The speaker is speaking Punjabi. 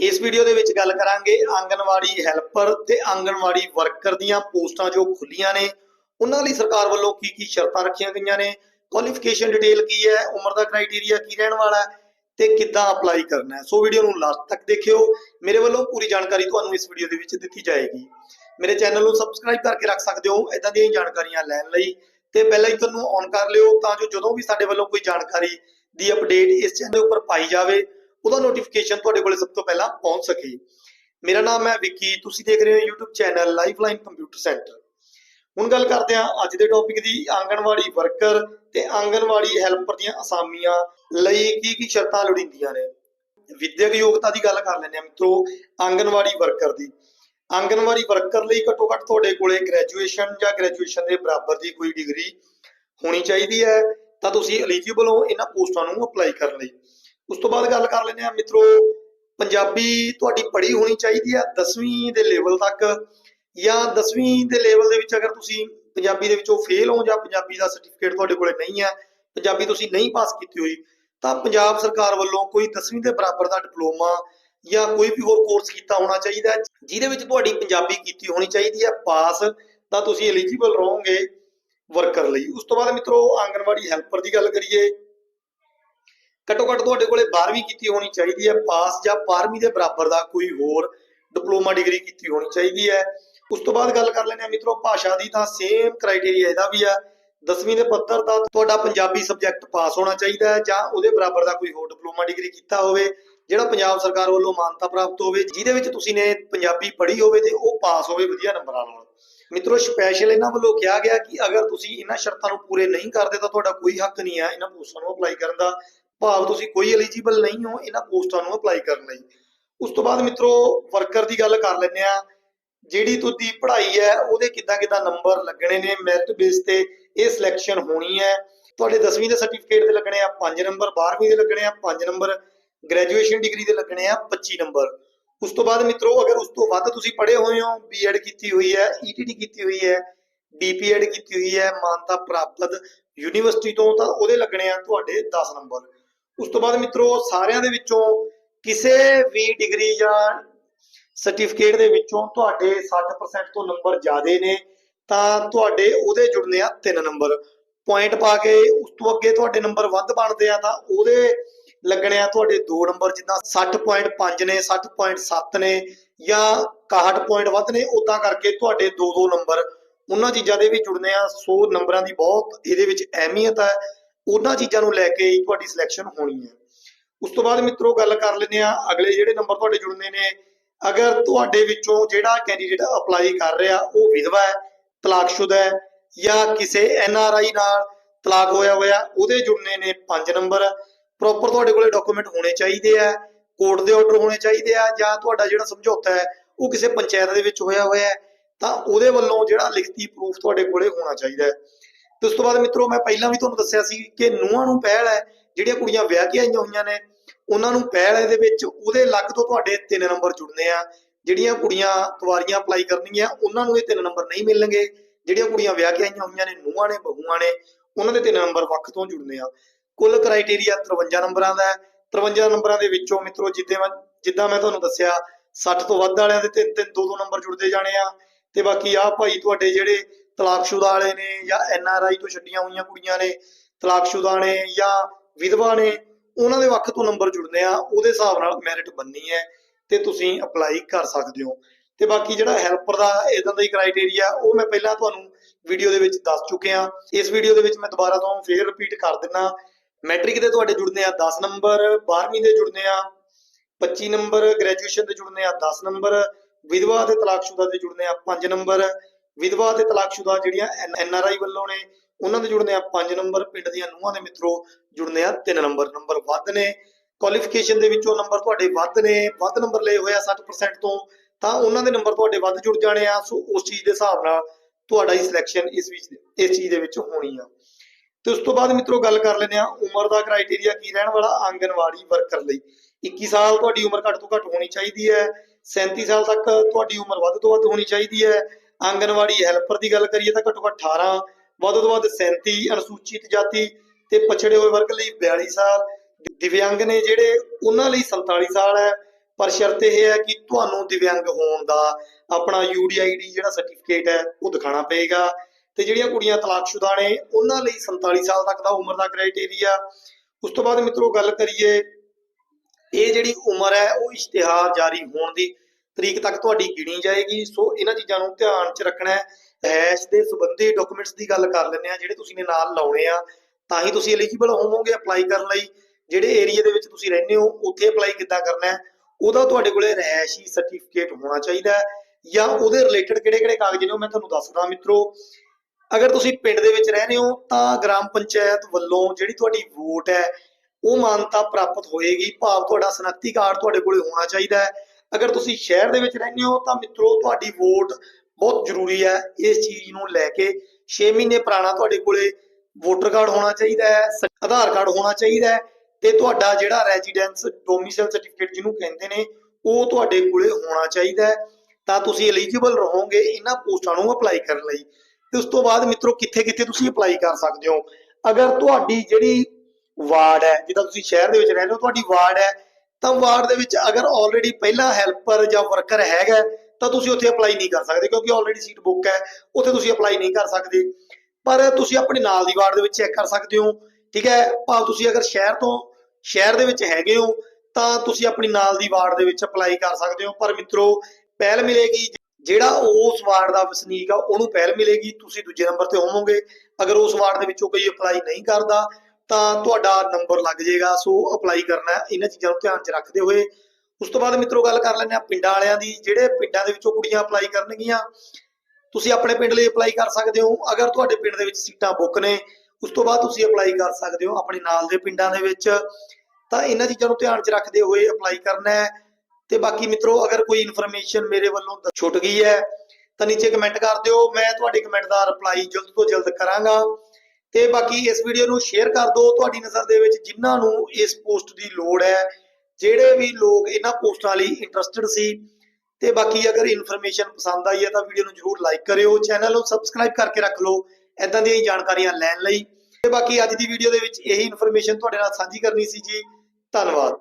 ਇਸ ਵੀਡੀਓ ਦੇ ਵਿੱਚ ਗੱਲ ਕਰਾਂਗੇ ਆਂਗਨਵਾੜੀ ਹੈਲਪਰ ਤੇ ਆਂਗਨਵਾੜੀ ਵਰਕਰ ਦੀਆਂ ਪੋਸਟਾਂ ਜੋ ਖੁੱਲੀਆਂ ਨੇ। ਉਹਨਾਂ ਲਈ ਸਰਕਾਰ ਵੱਲੋਂ ਕੀ ਕੀ ਸ਼ਰਤਾਂ ਰੱਖੀਆਂ ਗਈਆਂ ਨੇ? ਕੁਆਲੀਫਿਕੇਸ਼ਨ ਡਿਟੇਲ ਕੀ ਹੈ? ਉਮਰ ਦਾ ਕ੍ਰਾਈਟੇਰੀਆ ਕੀ ਰਹਿਣ ਵਾਲਾ ਹੈ? ਤੇ ਕਿੱਦਾਂ ਅਪਲਾਈ ਕਰਨਾ ਹੈ? ਸੋ ਵੀਡੀਓ ਨੂੰ ਲਾਸਟ ਤੱਕ ਦੇਖਿਓ। ਮੇਰੇ ਵੱਲੋਂ ਪੂਰੀ ਜਾਣਕਾਰੀ ਤੁਹਾਨੂੰ ਇਸ ਵੀਡੀਓ ਦੇ ਵਿੱਚ ਦਿੱਤੀ ਜਾਏਗੀ। ਮੇਰੇ ਚੈਨਲ ਨੂੰ ਸਬਸਕ੍ਰਾਈਬ ਕਰਕੇ ਰੱਖ ਸਕਦੇ ਹੋ ਇਦਾਂ ਦੀਆਂ ਹੀ ਜਾਣਕਾਰੀਆਂ ਲੈਣ ਲਈ। ਤੇ ਬੈਲ ਆਈਕਨ ਨੂੰ ਔਨ ਕਰ ਲਿਓ ਤਾਂ ਜੋ ਜਦੋਂ ਵੀ ਸਾਡੇ ਵੱਲੋਂ ਕੋਈ ਜਾਣਕਾਰੀ ਦੀ ਅਪਡੇਟ ਇਸ ਚੈਨਲ ਉੱਪਰ ਪਾਈ ਜਾਵੇ ਉਹਦਾ ਨੋਟੀਫਿਕੇਸ਼ਨ ਤੁਹਾਡੇ ਕੋਲੇ ਸਭ ਤੋਂ ਪਹਿਲਾਂ ਪਹੁੰਚ ਸਕੇ। ਮੇਰਾ ਨਾਮ ਹੈ ਵਿੱਕੀ, ਤੁਸੀਂ ਦੇਖ ਰਹੇ ਹੋ YouTube channel lifeline computer centre ਹੁਣ ਗੱਲ ਕਰਦੇ ਹਾਂ ਅੱਜ ਦੇ ਟੌਪਿਕ ਦੀ, ਆਂਗਣਵਾੜੀ ਵਰਕਰ ਤੇ ਆਂਗਣਵਾੜੀ ਹੈਲਪਰ ਦੀਆਂ ਅਸਾਮੀਆਂ ਲਈ ਕੀ ਕੀ ਸ਼ਰਤਾਂ ਲੋੜੀਂਦੀਆਂ ਨੇ। ਵਿਦਿਅਕ ਯੋਗਤਾ ਦੀ ਗੱਲ ਕਰ ਲੈਂਦੇ ਹਾਂ ਮਿੱਤਰੋ, ਆਂਗਣਵਾੜੀ ਵਰਕਰ ਦੀ। ਆਂਗਣਵਾੜੀ ਵਰਕਰ ਲਈ ਘੱਟੋ ਘੱਟ ਤੁਹਾਡੇ ਕੋਲੇ ਗ੍ਰੈਜੂਏਸ਼ਨ ਜਾਂ ਗ੍ਰੈਜੂਏਸ਼ਨ ਦੇ ਬਰਾਬਰ ਦੀ ਕੋਈ ਡਿਗਰੀ ਹੋਣੀ ਚਾਹੀਦੀ ਹੈ, ਤਾਂ ਤੁਸੀਂ ਐਲੀਜੀਬਲ ਹੋ ਇਹਨਾਂ ਪੋਸਟਾਂ ਨੂੰ ਅਪਲਾਈ ਕਰਨ ਲਈ। ਉਸ ਤੋਂ ਬਾਅਦ ਗੱਲ ਕਰ ਲੈਂਦੇ ਹਾਂ, ਮਿੱਤਰੋ, ਪੰਜਾਬੀ ਤੁਹਾਡੀ ਪੜ੍ਹੀ ਹੋਣੀ ਚਾਹੀਦੀ ਹੈ 10ਵੀਂ ਦੇ ਲੈਵਲ ਤੱਕ ਜਾਂ 10ਵੀਂ ਦੇ ਲੈਵਲ ਦੇ ਵਿੱਚ ਅਗਰ ਤੁਸੀਂ ਪੰਜਾਬੀ ਦੇ ਵਿੱਚੋਂ ਫੇਲ ਹੋ ਜਾਂ ਪੰਜਾਬੀ ਦਾ ਸਰਟੀਫਿਕੇਟ ਤੁਹਾਡੇ ਕੋਲੇ ਨਹੀਂ ਹੈ, ਪੰਜਾਬੀ ਤੁਸੀਂ ਨਹੀਂ ਪਾਸ ਕੀਤੀ ਹੋਈ, ਤਾਂ ਪੰਜਾਬ ਸਰਕਾਰ ਵੱਲੋਂ ਕੋਈ 10ਵੀਂ ਦੇ ਬਰਾਬਰ ਦਾ ਡਿਪਲੋਮਾ ਜਾਂ ਕੋਈ ਵੀ ਹੋਰ ਕੋਰਸ ਕੀਤਾ ਹੋਣਾ ਚਾਹੀਦਾ ਹੈ, ਜਿਹਦੇ ਵਿੱਚ ਤੁਹਾਡੀ ਪੰਜਾਬੀ ਕੀਤੀ ਹੋਣੀ ਚਾਹੀਦੀ ਹੈ ਪਾਸ ਤਾਂ ਤੁਸੀਂ ਐਲੀਜੀਬਲ ਰਹੋਗੇ ਵਰਕਰ ਲਈ। ਉਸ ਤੋਂ ਬਾਅਦ ਮਿੱਤਰੋ, ਆਂਗਨਵਾੜੀ ਹੈਲਪਰ ਦੀ ਗੱਲ ਕਰੀਏ ਘੱਟੋ ਘੱਟ ਤੁਹਾਡੇ ਕੋਲੇ 12ਵੀਂ ਕੀਤੀ ਹੋਣੀ ਚਾਹੀਦੀ ਹੈ, ਪਾਸ ਜਾਂ 12ਵੀਂ ਦੇ ਬਰਾਬਰ ਦਾ ਕੋਈ ਹੋਰ ਡਿਪਲੋਮਾ ਡਿਗਰੀ ਕੀਤੀ ਹੋਣੀ ਚਾਹੀਦੀ ਹੈ। ਉਸ ਤੋਂ ਬਾਅਦ ਗੱਲ ਕਰ ਲੈਂਦੇ ਹਾਂ ਮਿੱਤਰੋ ਭਾਸ਼ਾ ਦੀ, ਤਾਂ ਸੇਮ ਕ੍ਰਾਈਟੇਰੀਆ ਇਹਦਾ ਵੀ ਆ 10ਵੀਂ ਦੇ ਪੱਧਰ ਦਾ ਤੁਹਾਡਾ ਪੰਜਾਬੀ ਸਬਜੈਕਟ ਪਾਸ ਹੋਣਾ ਚਾਹੀਦਾ ਹੈ ਜਾਂ ਉਹਦੇ ਬਰਾਬਰ ਦਾ ਕੋਈ ਹੋਰ ਡਿਪਲੋਮਾ ਡਿਗਰੀ ਕੀਤਾ ਹੋਵੇ, ਜਿਹੜਾ ਪੰਜਾਬ ਸਰਕਾਰ ਵੱਲੋਂ ਮਾਨਤਾ ਪ੍ਰਾਪਤ ਹੋਵੇ, ਜਿਹਦੇ ਵਿੱਚ ਤੁਸੀਂ ਨੇ ਪੰਜਾਬੀ ਪੜ੍ਹੀ ਹੋਵੇ ਤੇ ਉਹ ਪਾਸ ਹੋਵੇ ਵਧੀਆ ਨੰਬਰਾਂ ਨਾਲ। ਮਿੱਤਰੋ ਸਪੈਸ਼ਲ ਇਹਨਾਂ ਵੱਲੋਂ ਕਿਹਾ ਗਿਆ ਕਿ ਅਗਰ ਤੁਸੀਂ ਇਹਨਾਂ ਸ਼ਰਤਾਂ ਨੂੰ ਪੂਰੇ ਨਹੀਂ ਕਰਦੇ ਤਾਂ ਤੁਹਾਡਾ ਕੋਈ ਹੱਕ ਨਹੀਂ ਹੈ ਇਹਨਾਂ ਪੋਸਟਾਂ ਨੂੰ ਅਪਲਾਈ ਕਰਨ ਦਾ। ਭਾਵ ਤੁਸੀਂ ਕੋਈ ਐਲੀਜੀਬਲ ਨਹੀਂ ਹੋ, ਇਹਨਾਂ ਪੋਸਟਾਂ ਨੂੰ ਅਪਲਾਈ ਕਰਨ ਲਈ। ਉਸ ਤੋਂ ਬਾਅਦ ਮਿੱਤਰੋ ਵਰਕਰ ਦੀ ਗੱਲ ਕਰ ਲੈਂਦੇ ਆ ਜਿਹੜੀ ਤੁਹਾਡੀ ਪੜ੍ਹਾਈ ਹੈ, ਉਹਦੇ ਕਿੱਦਾਂ ਕਿੱਦਾਂ ਨੰਬਰ ਲੱਗਣੇ ਨੇ ਮੈਰਿਟ ਬੇਸ ਤੇ ਇਹ ਸਿਲੈਕਸ਼ਨ ਹੋਣੀ ਹੈ। ਤੁਹਾਡੇ 10ਵੀਂ ਦੇ ਸਰਟੀਫਿਕੇਟ ਤੇ ਲੱਗਣੇ ਆ 5 ਨੰਬਰ 12ਵੀਂ ਦੇ ਲੱਗਣੇ ਆ 5 ਨੰਬਰ ਗ੍ਰੈਜੂਏਸ਼ਨ ਡਿਗਰੀ ਦੇ ਲੱਗਣੇ ਆ 25 ਨੰਬਰ ਉਸ ਤੋਂ ਬਾਅਦ ਮਿੱਤਰੋ, ਅਗਰ ਉਸ ਤੋਂ ਵੱਧ ਤੁਸੀਂ ਪੜ੍ਹੇ ਹੋਏ ਹੋ ਬੀਐਡ ਕੀਤੀ ਹੋਈ ਹੈ ਈਟੀਟੀ ਕੀਤੀ ਹੋਈ ਹੈ ਡੀਪੀਐਡ ਕੀਤੀ ਹੋਈ ਹੈ, ਮਾਨਤਾ ਪ੍ਰਾਪਤ ਯੂਨੀਵਰਸਿਟੀ ਤੋਂ, ਤਾਂ ਉਹਦੇ ਲੱਗਣੇ ਆ ਤੁਹਾਡੇ 10 ਨੰਬਰ ਉਸ ਤੋਂ ਬਾਅਦ ਮਿੱਤਰੋ, ਸਾਰਿਆਂ ਦੇ ਵਿੱਚੋਂ ਕਿਸੇ ਵੀ ਡਿਗਰੀ ਜਾਂ ਸਰਟੀਫਿਕੇਟ ਦੇ ਵਿੱਚੋਂ ਤੁਹਾਡੇ 60% ਤੋਂ ਨੰਬਰ ਜ਼ਿਆਦੇ ਨੇ, ਤਾਂ ਤੁਹਾਡੇ ਉਹਦੇ ਜੁੜਨੇ ਆ 3 ਨੰਬਰ ਪੁਆਇੰਟ ਪਾ ਕੇ ਉਸ ਤੋਂ ਅੱਗੇ ਤੁਹਾਡੇ ਨੰਬਰ ਵੱਧ ਬਣਦੇ ਆ, ਤਾਂ ਉਹਦੇ ਲੱਗਣੇ ਆ ਤੁਹਾਡੇ 2 ਨੰਬਰ ਜਿੱਦਾਂ 60.5 ਨੇ 60.7 ਨੇ ਜਾਂ 61 ਪੁਆਇੰਟ ਵੱਧ ਨੇ ਉਦਾਂ ਕਰਕੇ ਤੁਹਾਡੇ 2-2 ਨੰਬਰ ਉਹਨਾਂ ਚੀਜ਼ਾਂ ਦੇ ਵੀ ਜੁੜਨੇ ਆ, ਸੋ ਨੰਬਰਾਂ ਦੀ ਬਹੁਤ ਇਹਦੇ ਵਿੱਚ ਅਹਿਮੀਅਤ ਹੈ। ਉਹਨਾਂ ਚੀਜ਼ਾਂ ਨੂੰ ਲੈ ਕੇ ਤੁਹਾਡੀ ਸਿਲੈਕਸ਼ਨ ਹੋਣੀ ਹੈ। ਉਸ ਤੋਂ ਬਾਅਦ ਮਿੱਤਰੋ ਗੱਲ ਕਰ ਲੈਂਦੇ ਆ ਅਗਲੇ ਜਿਹੜੇ ਨੰਬਰ ਤੁਹਾਡੇ ਜੁੜਨੇ ਨੇ, ਅਗਰ ਤੁਹਾਡੇ ਵਿੱਚੋਂ ਜਿਹੜਾ ਕੈਂਡੀਡੇਟ ਅਪਲਾਈ ਕਰ ਰਿਹਾ, ਉਹ ਵਿਧਵਾ ਹੈ, ਤਲਾਕਸ਼ੁਦਾ ਹੈ ਜਾਂ ਕਿਸੇ ਐਨਆਰਆਈ ਨਾਲ ਤਲਾਕ ਹੋਇਆ ਹੋਇਆ, ਉਹਦੇ ਜੁੜਨੇ ਨੇ 5 ਨੰਬਰ ਪ੍ਰੋਪਰ ਤੁਹਾਡੇ ਕੋਲੇ ਡਾਕੂਮੈਂਟ ਹੋਣੇ ਚਾਹੀਦੇ ਆ ਕੋਰਟ ਦੇ ਆਰਡਰ ਹੋਣੇ ਚਾਹੀਦੇ ਆ ਜਾਂ ਤੁਹਾਡਾ ਜਿਹੜਾ ਸਮਝੌਤਾ ਹੈ, ਉਹ ਕਿਸੇ ਪੰਚਾਇਤ ਦੇ ਵਿੱਚ ਹੋਇਆ ਹੋਇਆ ਤਾਂ ਉਹਦੇ ਵੱਲੋਂ ਜਿਹੜਾ ਲਿਖਤੀ ਪ੍ਰੂਫ ਤੁਹਾਡੇ ਕੋਲੇ ਹੋਣਾ ਚਾਹੀਦਾ ਹੈ। ਤੇ ਉਸ ਤੋਂ ਬਾਅਦ ਮਿੱਤਰੋ, ਮੈਂ ਪਹਿਲਾਂ ਵੀ ਤੁਹਾਨੂੰ ਦੱਸਿਆ ਸੀ ਕਿ ਨੂੰਹਾਂ ਨੂੰ ਪਹਿਲ ਹੈ, ਜਿਹੜੀਆਂ ਕੁੜੀਆਂ ਵਿਆਹ ਕੇ ਆਈਆਂ ਹੋਈਆਂ ਨੇ, ਉਹਨਾਂ ਨੂੰ ਪਹਿਲ ਇਹਦੇ ਵਿੱਚ। ਉਹਦੇ ਲੱਗ ਤੋਂ ਤੁਹਾਡੇ 3 ਨੰਬਰ ਜੁੜਨੇ ਆ। ਜਿਹੜੀਆਂ ਕੁੜੀਆਂ ਕੁਵਾਰੀਆਂ ਅਪਲਾਈ ਕਰਨਗੀਆਂ, ਉਹਨਾਂ ਨੂੰ ਇਹ 3 ਨੰਬਰ ਨਹੀਂ ਮਿਲਣਗੇ। ਜਿਹੜੀਆਂ ਕੁੜੀਆਂ ਵਿਆਹ ਕੇ ਆਈਆਂ ਹੋਈਆਂ ਨੇ, ਨੂੰਹਾਂ ਨੇ, ਬਹੂਆਂ ਨੇ, ਉਹਨਾਂ ਦੇ 3 ਨੰਬਰ ਵੱਖ ਤੋਂ ਜੁੜਨੇ ਆ। ਕੁੱਲ ਕ੍ਰਾਈਟੇਰੀਆ 53 ਨੰਬਰਾਂ ਦਾ ਹੈ। 53 ਨੰਬਰਾਂ ਦੇ ਵਿੱਚੋਂ ਮਿੱਤਰੋ ਜਿੱਦਾਂ ਮੈਂ ਜਿੱਦਾਂ ਮੈਂ ਤੁਹਾਨੂੰ ਦੱਸਿਆ 60 ਤੋਂ ਵੱਧ ਵਾਲਿਆਂ ਦੇ ਤਿੰਨ ਤਿੰਨ ਦੋ ਦੋ ਨੰਬਰ ਜੁੜਦੇ ਜਾਣੇ ਆ। ਤੇ ਬਾਕੀ ਆ ਭਾਈ ਤੁਹਾਡੇ ਜਿਹੜੇ ਤਲਾਕਸ਼ੁਦਾ ਵਾਲੇ ਨੇ ਜਾਂ ਐਨਆਰਆਈ ਤੋਂ ਛੱਡੀਆਂ ਹੋਈਆਂ ਕੁੜੀਆਂ ਨੇ, ਤਲਾਕਸ਼ੁਦਾ ਨੇ ਜਾਂ ਵਿਧਵਾ ਨੇ, ਉਹਨਾਂ ਦੇ ਵੱਖ ਤੋਂ ਨੰਬਰ ਜੁੜਨੇ ਆ, ਉਹਦੇ ਹਿਸਾਬ ਨਾਲ ਮੈਰਿਟ ਬੰਨੀ ਹੈ ਤੇ ਤੁਸੀਂ ਅਪਲਾਈ ਕਰ ਸਕਦੇ ਹੋ। ਤੇ ਬਾਕੀ ਜਿਹੜਾ ਹੈਲਪਰ ਦਾ ਇਦਾਂ ਦਾ ਹੀ ਕ੍ਰਾਈਟੇਰੀਆ ਉਹ ਮੈਂ ਪਹਿਲਾਂ ਤੁਹਾਨੂੰ ਵੀਡੀਓ ਦੇ ਵਿੱਚ ਦੱਸ ਚੁੱਕਿਆ ਇਸ ਵੀਡੀਓ ਦੇ ਵਿੱਚ ਮੈਂ ਦੁਬਾਰਾ ਤੋਂ ਫੇਰ ਰਿਪੀਟ ਕਰ ਦਿੰਨਾ। ਮੈਟ੍ਰਿਕ ਦੇ ਤੁਹਾਡੇ ਜੁੜਨੇ ਆ 10 ਨੰਬਰ 12ਵੀਂ ਦੇ ਜੁੜਨੇ ਆ 25 ਨੰਬਰ ਗ੍ਰੈਜੂਏਸ਼ਨ ਦੇ ਜੁੜਨੇ ਆ 10 ਨੰਬਰ, ਵਿਧਵਾ ਤੇ ਤਲਾਕਸ਼ੁਦਾ ਦੇ ਜੁੜਨੇ ਆ 5 ਨੰਬਰ। ਵਿਧਵਾ ਤੇ ਤਲਾਕਸ਼ੁਦਾ ਜਿਹੜੀਆਂ ਐਨਆਰਆਈ ਵੱਲੋਂ ਨੇ, ਉਹਨਾਂ ਦੇ ਜੁੜਨੇ ਆ 5 ਨੰਬਰ ਪਿੰਡ ਦੀਆਂ ਨੂੰਹਾਂ ਦੇ ਮਿੱਤਰੋ, ਜੁੜਨੇ ਆ 3 ਨੰਬਰ। ਨੰਬਰ ਵੱਧ ਨੇ। ਕੁਆਲੀਫਿਕੇਸ਼ਨ ਦੇ ਵਿੱਚੋਂ ਨੰਬਰ ਤੁਹਾਡੇ ਵੱਧ ਨੇ, ਵੱਧ ਨੰਬਰ ਲਏ ਹੋਏ 60% ਤੋਂ, ਤਾਂ ਉਹਨਾਂ ਦੇ ਨੰਬਰ ਤੁਹਾਡੇ ਵੱਧ ਜੁੜ ਜਾਣੇ ਆ। ਸੋ ਉਸ ਚੀਜ਼ ਦੇ ਹਿਸਾਬ ਨਾਲ ਤੁਹਾਡਾ ਹੀ ਸਿਲੈਕਸ਼ਨ ਇਸ ਵਿੱਚ, ਇਸ ਚੀਜ਼ ਦੇ ਵਿੱਚ ਹੋਣੀ ਆ। ਤੇ ਉਸ ਤੋਂ ਬਾਅਦ ਮਿੱਤਰੋ ਗੱਲ ਕਰ ਲੈਂਦੇ ਆ, ਉਮਰ ਦਾ ਕ੍ਰਾਈਟੇਰੀਆ ਕੀ ਰਹਿਣ ਵਾਲਾ ਆਂਗਨਵਾੜੀ ਵਰਕਰ ਲਈ। 21 ਸਾਲ ਤੁਹਾਡੀ ਉਮਰ ਘੱਟ ਤੋਂ ਘੱਟ ਹੋਣੀ ਚਾਹੀਦੀ ਹੈ 37 ਸਾਲ ਤੱਕ ਤੁਹਾਡੀ ਉਮਰ ਵੱਧ ਤੋਂ ਵੱਧ ਹੋਣੀ ਚਾਹੀਦੀ ਹੈ ਆਂਗਨਵਾੜੀ ਹੈਲਪਰ ਦੀ ਗੱਲ ਕਰੀਏ ਤਾਂ ਘੱਟੋ ਘੱਟ 18 ਵੱਧ ਤੋਂ ਵੱਧ 37 ਅਨੁਸੂਚਿਤ ਜਾਤੀ ਤੇ ਪਛੜੇ ਹੋਏ ਵਰਗ ਲਈ 42 ਸਾਲ। ਦਿਵਿਆਂਗ ਨੇ ਜਿਹੜੇ ਉਹਨਾਂ ਲਈ 47 ਸਾਲ ਹੈ, ਪਰ ਸ਼ਰਤ ਇਹ ਹੈ ਕਿ ਤੁਹਾਨੂੰ ਦਿਵਿਆਂਗ ਹੋਣ ਦਾ ਆਪਣਾ ਯੂਡੀਆਈਡੀ ਜਿਹੜਾ ਸਰਟੀਫਿਕੇਟ ਹੈ, ਉਹ ਦਿਖਾਣਾ ਪਏਗਾ। ਤੇ ਜਿਹੜੀਆਂ ਕੁੜੀਆਂ ਤਲਾਕਸ਼ੁਦਾ ਨੇ, ਉਹਨਾਂ ਲਈ 47 ਸਾਲ ਤੱਕ ਦਾ ਉਮਰ ਦਾ ਕ੍ਰਾਈਟੇਰੀਆ ਉਸ ਤੋਂ ਬਾਅਦ ਮਿੱਤਰੋ ਗੱਲ ਕਰੀਏ, ਇਹ ਜਿਹੜੀ ਉਮਰ ਹੈ, ਉਹ ਇਸ਼ਤਿਹਾਰ ਜਾਰੀ ਹੋਣ ਦੀ ਤਰੀਕ ਤੱਕ ਤੁਹਾਡੀ ਗਿਣੀ ਜਾਏਗੀ। ਸੋ ਇਹਨਾਂ ਚੀਜ਼ਾਂ ਨੂੰ ਧਿਆਨ 'ਚ ਰੱਖਣਾ ਹੈ। ਐਸ਼ ਦੇ ਸੰਬੰਧੀ ਡਾਕੂਮੈਂਟਸ ਦੀ ਗੱਲ ਕਰ ਲੈਂਦੇ ਆ ਜਿਹੜੇ ਤੁਸੀਂ ਨੇ ਨਾਲ ਲਾਉਣੇ ਆ। ਤਾਂ ਹੀ ਤੁਸੀਂ ਐਲੀਜੀਬਲ ਹੋਵੋਗੇ ਅਪਲਾਈ ਕਰਨ ਲਈ। ਜਿਹੜੇ ਏਰੀਆ ਦੇ ਵਿੱਚ ਤੁਸੀਂ ਰਹਿੰਦੇ ਹੋ, ਉੱਥੇ ਅਪਲਾਈ ਕਿੱਦਾਂ ਕਰਨਾ ਹੈ? ਉਹਦਾ ਤੁਹਾਡੇ ਕੋਲੇ ਰੈਸ਼ੀ ਸਰਟੀਫਿਕੇਟ ਹੋਣਾ ਚਾਹੀਦਾ ਜਾਂ ਉਹਦੇ ਰਿਲੇਟਡ ਕਿਹੜੇ-ਕਿਹੜੇ ਕਾਗਜ਼ ਨੇ, ਉਹ ਮੈਂ ਤੁਹਾਨੂੰ ਦੱਸਦਾ ਮਿੱਤਰੋ। ਅਗਰ ਤੁਸੀਂ ਪਿੰਡ ਦੇ ਵਿੱਚ ਰਹਿੰਦੇ ਹੋ, ਤਾਂ ਗ੍ਰਾਮ ਪੰਚਾਇਤ ਵੱਲੋਂ ਜਿਹੜੀ ਤੁਹਾਡੀ ਵੋਟ ਹੈ, ਉਹ ਮਾਨਤਾ ਪ੍ਰਾਪਤ ਹੋਏਗੀ। ਭਾਵ ਤੁਹਾਡਾ ਸਨਅਤੀ ਕਾਰਡ ਤੁਹਾਡੇ ਕੋਲੇ ਹੋਣਾ ਚਾਹੀਦਾ ਹੈ। ਅਗਰ ਤੁਸੀਂ ਸ਼ਹਿਰ ਦੇ ਵਿੱਚ ਰਹਿੰਦੇ ਹੋ, ਤਾਂ ਮਿੱਤਰੋ, ਤੁਹਾਡੀ ਵੋਟ ਬਹੁਤ ਜ਼ਰੂਰੀ ਹੈ। ਇਸ ਚੀਜ਼ ਨੂੰ ਲੈ ਕੇ 6 ਮਹੀਨੇ ਪੁਰਾਣਾ ਤੁਹਾਡੇ ਕੋਲੇ ਵੋਟਰ ਕਾਰਡ ਹੋਣਾ ਚਾਹੀਦਾ ਹੈ ਆਧਾਰ ਕਾਰਡ ਹੋਣਾ ਚਾਹੀਦਾ ਹੈ ਤੇ ਤੁਹਾਡਾ ਜਿਹੜਾ ਰੈਜ਼ੀਡੈਂਸ ਡੋਮਿਸਾਈਲ ਸਰਟੀਫਿਕੇਟ ਜਿਹਨੂੰ ਕਹਿੰਦੇ ਨੇ, ਉਹ ਤੁਹਾਡੇ ਕੋਲੇ ਹੋਣਾ ਚਾਹੀਦਾ ਹੈ। ਤਾਂ ਤੁਸੀਂ ਐਲੀਜੀਬਲ ਰਹੋਗੇ ਇਹਨਾਂ ਪੋਸਟਾਂ ਨੂੰ ਅਪਲਾਈ ਕਰਨ ਲਈ। ਤੇ ਉਸ ਤੋਂ ਬਾਅਦ ਮਿੱਤਰੋ ਕਿੱਥੇ ਕਿੱਥੇ ਤੁਸੀਂ ਅਪਲਾਈ ਕਰ ਸਕਦੇ ਹੋ? ਅਗਰ ਤੁਹਾਡੀ ਜਿਹੜੀ ਵਾਰਡ ਹੈ, ਜਿੱਦਾਂ ਤੁਸੀਂ ਸ਼ਹਿਰ ਦੇ ਵਿੱਚ ਰਹਿੰਦੇ ਹੋ, ਤੁਹਾਡੀ ਵਾਰਡ ਹੈ ਤਾਂ ਵਾਰਡ ਦੇ ਵਿੱਚ ਅਗਰ ਆਲਰੇਡੀ ਪਹਿਲਾਂ ਹੈਲਪਰ ਜਾਂ ਵਰਕਰ ਹੈਗਾ, ਤਾਂ ਤੁਸੀਂ ਉੱਥੇ ਅਪਲਾਈ ਨਹੀਂ ਕਰ ਸਕਦੇ ਕਿਉਂਕਿ ਆਲਰੇਡੀ ਸੀਟ ਬੁੱਕ ਹੈ, ਉੱਥੇ ਤੁਸੀਂ ਅਪਲਾਈ ਨਹੀਂ ਕਰ ਸਕਦੇ। ਪਰ ਤੁਸੀਂ ਆਪਣੇ ਨਾਲ ਦੀ ਵਾਰਡ ਦੇ ਵਿੱਚ ਚੈੱਕ ਕਰ ਸਕਦੇ ਹੋ, ਠੀਕ ਹੈ? ਭਾਵ ਤੁਸੀਂ ਅਗਰ ਸ਼ਹਿਰ ਤੋਂ ਸ਼ਹਿਰ ਦੇ ਵਿੱਚ ਹੈਗੇ ਹੋ, ਤਾਂ ਤੁਸੀਂ ਆਪਣੀ ਨਾਲ ਦੀ ਵਾਰਡ ਦੇ ਵਿੱਚ ਅਪਲਾਈ ਕਰ ਸਕਦੇ ਹੋ। ਪਰ ਮਿੱਤਰੋ, ਪਹਿਲ ਮਿਲੇਗੀ, ਜਿਹੜਾ ਉਸ ਵਾਰਡ ਦਾ ਵਸਨੀਕ ਆ, ਉਹਨੂੰ ਪਹਿਲ ਮਿਲੇਗੀ, ਤੁਸੀਂ ਦੂਜੇ ਨੰਬਰ ਤੇ ਹੋਵੋਗੇ। ਅਗਰ ਉਸ ਵਾਰਡ ਦੇ ਵਿੱਚੋਂ ਕੋਈ ਅਪਲਾਈ ਨਹੀਂ ਕਰਦਾ ਤਾਂ ਤੁਹਾਡਾ ਨੰਬਰ ਲੱਗ ਜਾਏਗਾ, ਸੋ ਅਪਲਾਈ ਕਰਨਾ ਇਹਨਾਂ ਚੀਜ਼ਾਂ ਨੂੰ ਧਿਆਨ 'ਚ ਰੱਖਦੇ ਹੋਏ। ਉਸ ਤੋਂ ਬਾਅਦ ਮਿੱਤਰੋ, ਗੱਲ ਕਰ ਲੈਂਦੇ ਆ ਪਿੰਡਾਂ ਵਾਲਿਆਂ ਦੀ। ਜਿਹੜੇ ਪਿੰਡਾਂ ਦੇ ਵਿੱਚੋਂ ਕੁੜੀਆਂ ਅਪਲਾਈ ਕਰਨਗੀਆਂ, ਤੁਸੀਂ ਆਪਣੇ ਪਿੰਡ ਲਈ ਅਪਲਾਈ ਕਰ ਸਕਦੇ ਹੋ। ਅਗਰ ਤੁਹਾਡੇ ਪਿੰਡ ਦੇ ਵਿੱਚ ਸੀਟਾਂ ਬੁੱਕ ਨੇ, ਉਸ ਤੋਂ ਬਾਅਦ ਤੁਸੀਂ ਅਪਲਾਈ ਕਰ ਸਕਦੇ ਹੋ ਆਪਣੇ ਨਾਲ ਦੇ ਪਿੰਡਾਂ ਦੇ ਵਿੱਚ। ਤਾਂ ਇਹਨਾਂ ਚੀਜ਼ਾਂ ਨੂੰ ਧਿਆਨ 'ਚ ਰੱਖਦੇ ਹੋਏ ਅਪਲਾਈ ਕਰਨਾ ਹੈ। ਤੇ ਬਾਕੀ ਮਿੱਤਰੋ, ਅਗਰ ਕੋਈ ਇਨਫੋਰਮੇਸ਼ਨ ਮੇਰੇ ਵੱਲੋਂ ਛੁੱਟ ਗਈ ਹੈ, ਤਾਂ ਨੀਚੇ ਕਮੈਂਟ ਕਰ ਦਿਓ। ਮੈਂ ਤੁਹਾਡੇ ਕਮੈਂਟ ਦਾ ਰਿਪਲਾਈ ਜਲਦ ਤੋਂ ਜਲਦ ਕਰਾਂਗਾ। ਤੇ ਬਾਕੀ ਇਸ ਵੀਡੀਓ ਨੂੰ ਸ਼ੇਅਰ ਕਰ ਦਿਓ। ਤੁਹਾਡੀ ਨਜ਼ਰ ਦੇ ਵਿੱਚ ਜਿਨ੍ਹਾਂ ਨੂੰ ਇਸ ਪੋਸਟ ਦੀ ਲੋੜ ਹੈ, ਜਿਹੜੇ ਵੀ ਲੋਕ ਇਹਨਾਂ ਪੋਸਟਾਂ ਲਈ ਇੰਟਰਸਟਿਡ ਸੀ। ਤੇ ਬਾਕੀ ਅਗਰ ਇਨਫੋਰਮੇਸ਼ਨ ਪਸੰਦ ਆਈ ਹੈ ਤਾਂ ਵੀਡੀਓ ਨੂੰ ਜਰੂਰ ਲਾਈਕ ਕਰਿਓ। ਚੈਨਲ ਨੂੰ ਸਬਸਕ੍ਰਾਈਬ ਕਰਕੇ ਰੱਖ ਲਓ ਐਦਾਂ ਦੀਆਂ ਹੀ ਜਾਣਕਾਰੀਆਂ ਲੈਣ ਲਈ। ਤੇ ਬਾਕੀ ਅੱਜ ਦੀ ਵੀਡੀਓ ਦੇ ਵਿੱਚ ਇਹੀ ਇਨਫੋਰਮੇਸ਼ਨ ਤੁਹਾਡੇ ਨਾਲ ਸਾਂਝੀ ਕਰਨੀ ਸੀ ਜੀ। ਧੰਨਵਾਦ।